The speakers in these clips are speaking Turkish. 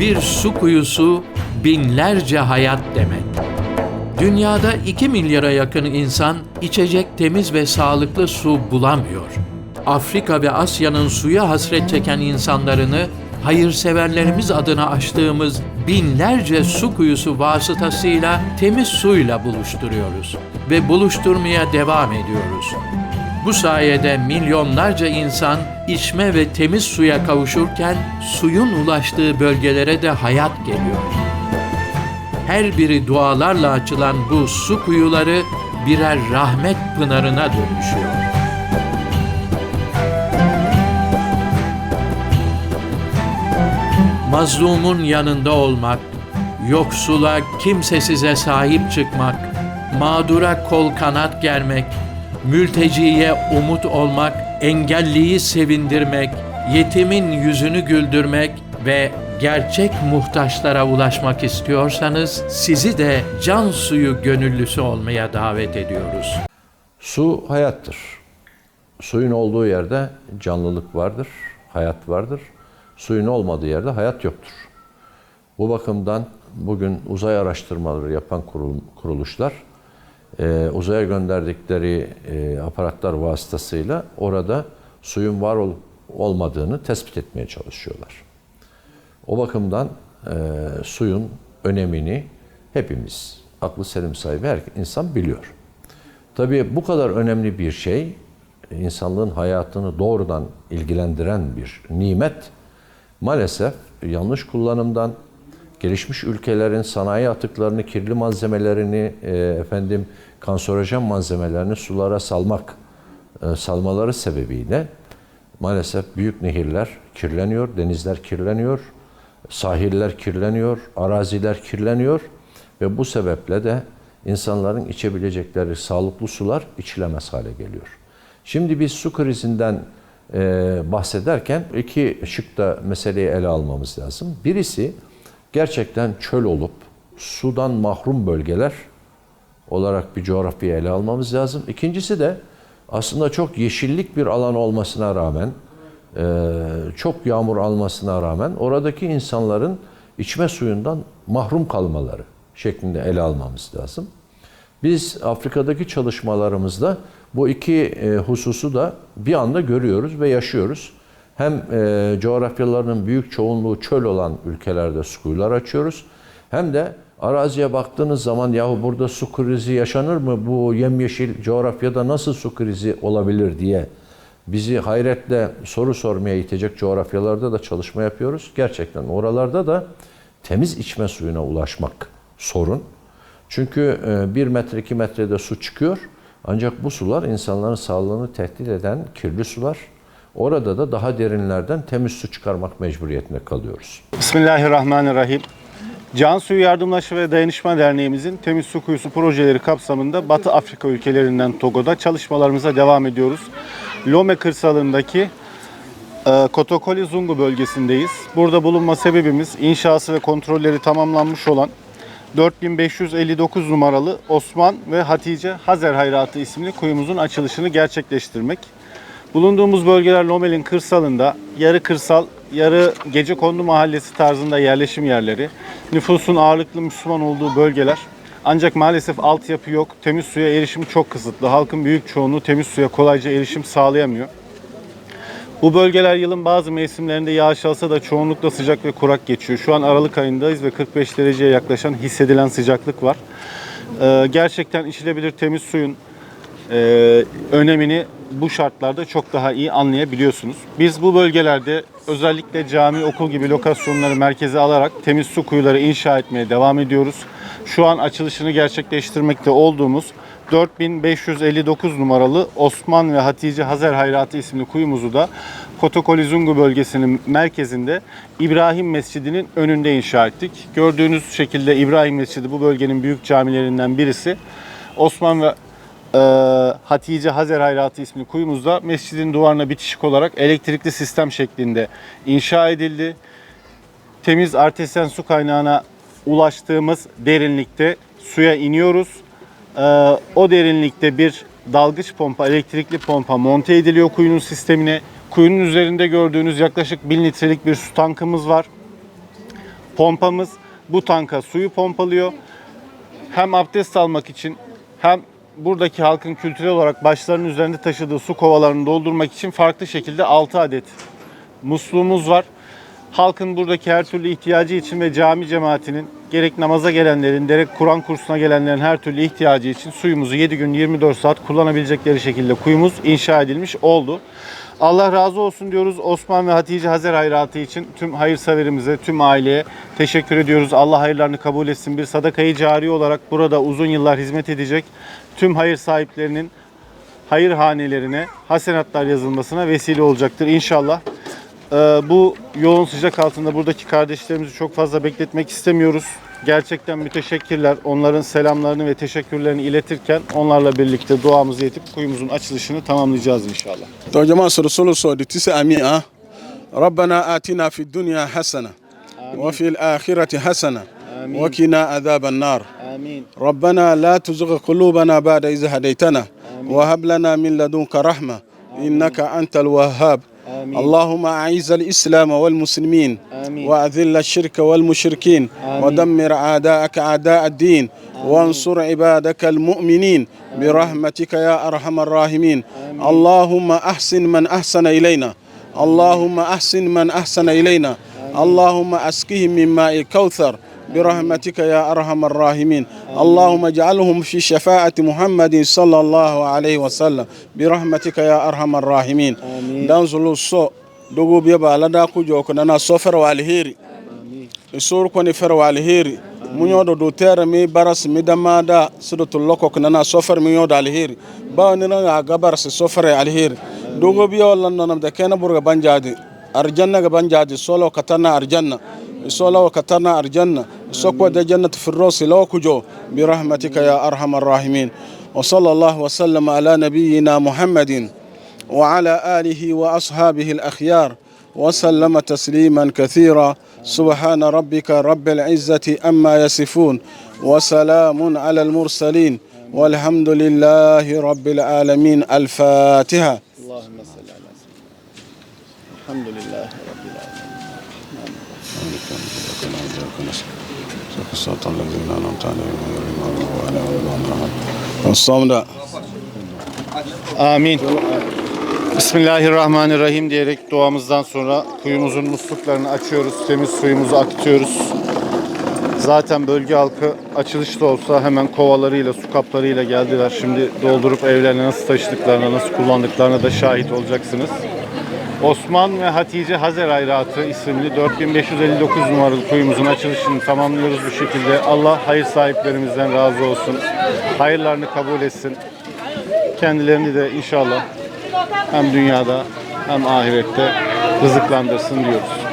Bir su kuyusu binlerce hayat demek. Dünyada 2 milyara yakın insan içecek temiz ve sağlıklı su bulamıyor. Afrika ve Asya'nın suya hasret çeken insanlarını hayırseverlerimiz adına açtığımız binlerce su kuyusu vasıtasıyla temiz suyla buluşturuyoruz ve buluşturmaya devam ediyoruz. Bu sayede milyonlarca insan içme ve temiz suya kavuşurken suyun ulaştığı bölgelere de hayat geliyor. Her biri dualarla açılan bu su kuyuları birer rahmet pınarına dönüşüyor. Mazlumun yanında olmak, yoksula, kimsesize sahip çıkmak, mağdura kol kanat germek, mülteciye umut olmak, engelliyi sevindirmek, yetimin yüzünü güldürmek ve gerçek muhtaçlara ulaşmak istiyorsanız sizi de can suyu gönüllüsü olmaya davet ediyoruz. Su hayattır. Suyun olduğu yerde canlılık vardır, hayat vardır. Suyun olmadığı yerde hayat yoktur. Bu bakımdan bugün uzay araştırmaları yapan kurul- kuruluşlar e, uzaya gönderdikleri e, aparatlar vasıtasıyla orada suyun var olup olmadığını tespit etmeye çalışıyorlar. O bakımdan e, suyun önemini hepimiz, aklı selim sahibi her insan biliyor. Tabii bu kadar önemli bir şey, insanlığın hayatını doğrudan ilgilendiren bir nimet, maalesef yanlış kullanımdan, gelişmiş ülkelerin sanayi atıklarını, kirli malzemelerini, e, efendim kanserojen malzemelerini sulara salmak, e, salmaları sebebiyle maalesef büyük nehirler kirleniyor, denizler kirleniyor, sahiller kirleniyor, araziler kirleniyor ve bu sebeple de insanların içebilecekleri sağlıklı sular içilemez hale geliyor. Şimdi biz su krizinden e, bahsederken iki şıkta meseleyi ele almamız lazım. Birisi gerçekten çöl olup sudan mahrum bölgeler olarak bir coğrafyayı ele almamız lazım. İkincisi de aslında çok yeşillik bir alan olmasına rağmen, e, çok yağmur almasına rağmen oradaki insanların içme suyundan mahrum kalmaları şeklinde ele almamız lazım. Biz Afrika'daki çalışmalarımızda bu iki e, hususu da bir anda görüyoruz ve yaşıyoruz. Hem e, coğrafyalarının büyük çoğunluğu çöl olan ülkelerde su kuyular açıyoruz. Hem de araziye baktığınız zaman yahu burada su krizi yaşanır mı? Bu yemyeşil coğrafyada nasıl su krizi olabilir diye bizi hayretle soru sormaya itecek coğrafyalarda da çalışma yapıyoruz. Gerçekten oralarda da temiz içme suyuna ulaşmak sorun. Çünkü e, bir metre iki metrede su çıkıyor. Ancak bu sular insanların sağlığını tehdit eden kirli sular. Orada da daha derinlerden temiz su çıkarmak mecburiyetinde kalıyoruz. Bismillahirrahmanirrahim. Can Suyu Yardımlaşma ve Dayanışma Derneğimizin Temiz Su Kuyusu projeleri kapsamında Batı Afrika ülkelerinden Togo'da çalışmalarımıza devam ediyoruz. Lome kırsalındaki e, Kotokoli Zungu bölgesindeyiz. Burada bulunma sebebimiz inşası ve kontrolleri tamamlanmış olan 4559 numaralı Osman ve Hatice Hazer Hayratı isimli kuyumuzun açılışını gerçekleştirmek. Bulunduğumuz bölgeler Lomel'in kırsalında yarı kırsal, yarı gece kondu mahallesi tarzında yerleşim yerleri. Nüfusun ağırlıklı Müslüman olduğu bölgeler. Ancak maalesef altyapı yok, temiz suya erişim çok kısıtlı. Halkın büyük çoğunluğu temiz suya kolayca erişim sağlayamıyor. Bu bölgeler yılın bazı mevsimlerinde yağış alsa da çoğunlukla sıcak ve kurak geçiyor. Şu an Aralık ayındayız ve 45 dereceye yaklaşan hissedilen sıcaklık var. Ee, gerçekten içilebilir temiz suyun e, önemini bu şartlarda çok daha iyi anlayabiliyorsunuz. Biz bu bölgelerde özellikle cami, okul gibi lokasyonları merkeze alarak temiz su kuyuları inşa etmeye devam ediyoruz. Şu an açılışını gerçekleştirmekte olduğumuz 4559 numaralı Osman ve Hatice Hazer Hayratı isimli kuyumuzu da Kotokolizungu bölgesinin merkezinde İbrahim Mescidi'nin önünde inşa ettik. Gördüğünüz şekilde İbrahim Mescidi bu bölgenin büyük camilerinden birisi. Osman ve e, Hatice Hazer Hayratı isimli kuyumuzda mescidin duvarına bitişik olarak elektrikli sistem şeklinde inşa edildi. Temiz artezyen su kaynağına ulaştığımız derinlikte suya iniyoruz. Ee, o derinlikte bir dalgıç pompa, elektrikli pompa monte ediliyor kuyunun sistemine. Kuyunun üzerinde gördüğünüz yaklaşık 1000 litrelik bir su tankımız var. Pompamız bu tanka suyu pompalıyor. Hem abdest almak için hem buradaki halkın kültürel olarak başlarının üzerinde taşıdığı su kovalarını doldurmak için farklı şekilde 6 adet musluğumuz var. Halkın buradaki her türlü ihtiyacı için ve cami cemaatinin gerek namaza gelenlerin, gerek Kur'an kursuna gelenlerin her türlü ihtiyacı için suyumuzu 7 gün 24 saat kullanabilecekleri şekilde kuyumuz inşa edilmiş oldu. Allah razı olsun diyoruz Osman ve Hatice Hazer hayratı için tüm hayırseverimize, tüm aileye teşekkür ediyoruz. Allah hayırlarını kabul etsin. Bir sadakayı cari olarak burada uzun yıllar hizmet edecek tüm hayır sahiplerinin hayır hanelerine hasenatlar yazılmasına vesile olacaktır inşallah. Ee, bu yoğun sıcak altında buradaki kardeşlerimizi çok fazla bekletmek istemiyoruz. Gerçekten müteşekkirler. Onların selamlarını ve teşekkürlerini iletirken onlarla birlikte duamızı yetip kuyumuzun açılışını tamamlayacağız inşallah. Hocam Resulü sordu. Tise amia. Rabbena atina fid dünya hasene. Ve fil ahireti hasene. Ve kina azaben nar. Rabbena la tuzgı kulubana ba'de izi hadeytena. Ve hab lana min ledunke rahme. İnneke entel vehhab. آمين. اللهم أعز الإسلام والمسلمين آمين. وأذل الشرك والمشركين ودمر أعداءك أعداء الدين وانصر عبادك المؤمنين برحمتك يا أرحم الراحمين. اللهم أحسن من أحسن إلينا. اللهم أحسن من أحسن إلينا. اللهم أسقهم من ماء الكوثر. برحمتك يا أرحم الراحمين اللهم اجعلهم في شفاعة محمد صلى الله عليه وسلم برحمتك يا أرحم الراحمين دانزلو الصو دوغو بيبا لدا كجو كنا سفر والهيري isor koni fer walheri munyodo do tere mi baras mi damada sudotul loko kana sofer mi yodo alheri ba ni na gabar se sofer alheri dogo biyo lan nanam da kena burga banjadi arjanna ga banjadi solo katana arjanna إسوا لو كترنا الجنة سكوا دا جنة في الروس لو كجو برحمتك يا أرحم الراحمين. وصلى الله وسلم على نبينا محمد وعلى آله وأصحابه الأخيار وسلم تسليما كثيرا. سبحان ربك رب العزة أما يصفون وسلام على المرسلين والحمد لله رب العالمين. الفاتحة. اللهم صل على سيدنا الحمد لله رب العالمين. ala seyyidina. Elhamdülillahi Rabbil alemin. صراط الذين أنعمت عليهم غير المغضوب عليهم ولا الضالين الصمد Amin. Bismillahirrahmanirrahim diyerek duamızdan sonra kuyumuzun musluklarını açıyoruz. Temiz suyumuzu akıtıyoruz. Zaten bölge halkı açılışta olsa hemen kovalarıyla, su kaplarıyla geldiler. Şimdi doldurup evlerine nasıl taşıdıklarına, nasıl kullandıklarına da şahit olacaksınız. Osman ve Hatice Hazer Hayratı isimli 4559 numaralı kuyumuzun açılışını tamamlıyoruz bu şekilde. Allah hayır sahiplerimizden razı olsun. Hayırlarını kabul etsin. Kendilerini de inşallah hem dünyada hem ahirette rızıklandırsın diyoruz.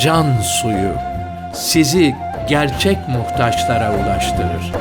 Can suyu sizi gerçek muhtaçlara ulaştırır.